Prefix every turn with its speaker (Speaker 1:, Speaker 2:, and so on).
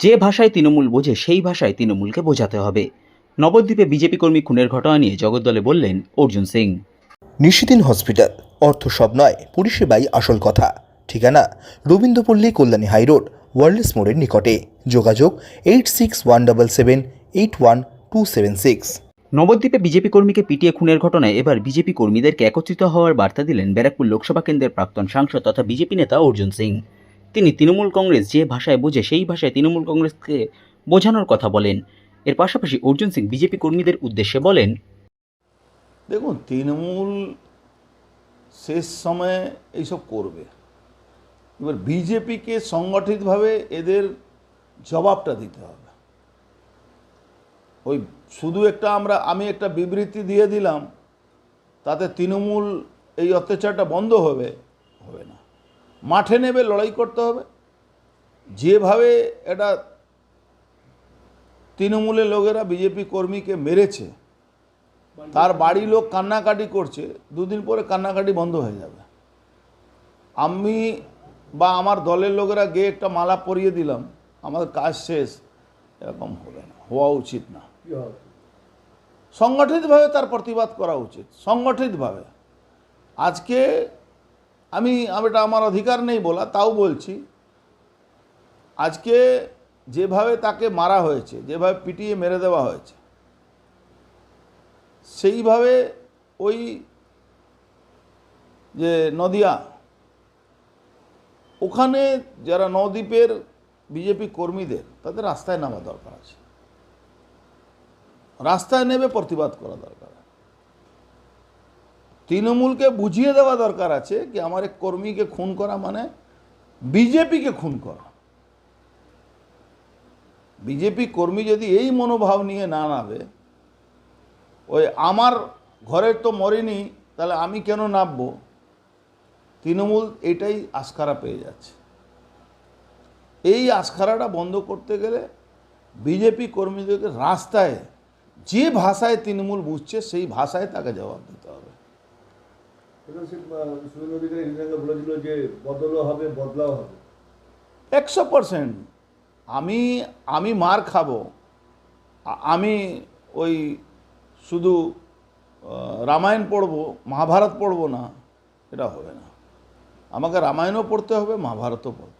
Speaker 1: যে ভাষায় তৃণমূল বোঝে সেই ভাষায় তৃণমূলকে বোঝাতে হবে। নবদ্বীপে বিজেপি কর্মী খুনের ঘটনা নিয়ে জগদ্দলে বললেন অর্জুন সিং।
Speaker 2: নিশিদিন হসপিটাল অর্থ সব নয় পরিষেবাই আসল কথা। ঠিকানা রবীন্দ্রপল্লী কল্যাণী হাইরোড ওয়ার্ল্ডস মোড়ের নিকটে। যোগাযোগ eight six one double seven eight one two seven six.
Speaker 1: নবদ্বীপে বিজেপি কর্মীকে পিটিয়ে খুনের ঘটনায় এবার বিজেপি কর্মীদেরকে একত্রিত হওয়ার বার্তা দিলেন ব্যারাকপুর লোকসভা কেন্দ্রের প্রাক্তন সাংসদ তথা বিজেপি নেতা অর্জুন সিং। তিনি তৃণমূল কংগ্রেস যে ভাষায় বোঝে, সেই ভাষায় তৃণমূল কংগ্রেসকে বোঝানোর কথা বলেন। এর পাশাপাশি অর্জুন সিং বিজেপি কর্মীদের উদ্দেশ্যে বলেন,
Speaker 3: দেখুন, তৃণমূল শেষ সময়ে এইসব করবে। এবার বিজেপিকে সংগঠিতভাবে এদের জবাবটা দিতে হবে। ওই শুধু একটা আমরা, আমি একটা বিবৃতি দিয়ে দিলাম, তাতে তৃণমূল এই অত্যাচারটা বন্ধ হবে হবে না। মাঠে নেবে লড়াই করতে হবে। যেভাবে এটা তৃণমূলের লোকেরা বিজেপি কর্মীকে মেরেছে তার বাড়ি লোক কান্নাকাটি করছে দুদিন পরে কান্নাকাটি বন্ধ হয়ে যাবে। আমি বা আমার দলের লোকেরা গিয়ে একটা মালা পরিয়ে দিলাম আমাদের কাজ শেষ এরকম হবে না হওয়া উচিত না। সংগঠিতভাবে তার প্রতিবাদ করা উচিত সংগঠিতভাবে। আজকে আমি এটা আমার অধিকার নেই বলা, তাও বলছি। আজকে যেভাবে তাকে মারা হয়েছে, যেভাবে পিটিয়ে মেরে দেওয়া হয়েছে, সেইভাবে ওই যে নদিয়া, ওখানে যারা নদীপের বিজেপি কর্মীদের, তাদের রাস্তায় নামা দরকার আছে। রাস্তায় নেবে প্রতিবাদ করা দরকার। তৃণমূলকে বুঝিয়ে দেওয়া দরকার আছে কি আমার এক কর্মীকে খুন করা মানে বিজেপিকে খুন করা। বিজেপি কর্মী যদি এই মনোভাব নিয়ে না নামে, ওই আমার ঘরের তো মরেনি, তাহলে আমি কেন নামবো? তৃণমূল এটাই আস্কারা পেয়ে যাচ্ছে। এই আস্কারাটা বন্ধ করতে গেলে বিজেপি কর্মীদেরকে রাস্তায় যে ভাষায় তৃণমূল বুঝছে, সেই ভাষায় তাকে জবাব দিতে হবে
Speaker 4: এখন সে সুরেন্দ্র অধিকারী রিটার্ন যে হবে হবে।
Speaker 3: একশো পারসেন্ট আমি আমি মার খাব। আমি ওই শুধু রামায়ণ পড়ব, মহাভারত পড়ব না, এটা হবে না। আমাকে রামায়ণও পড়তে হবে, মহাভারতও পড়তে হবে।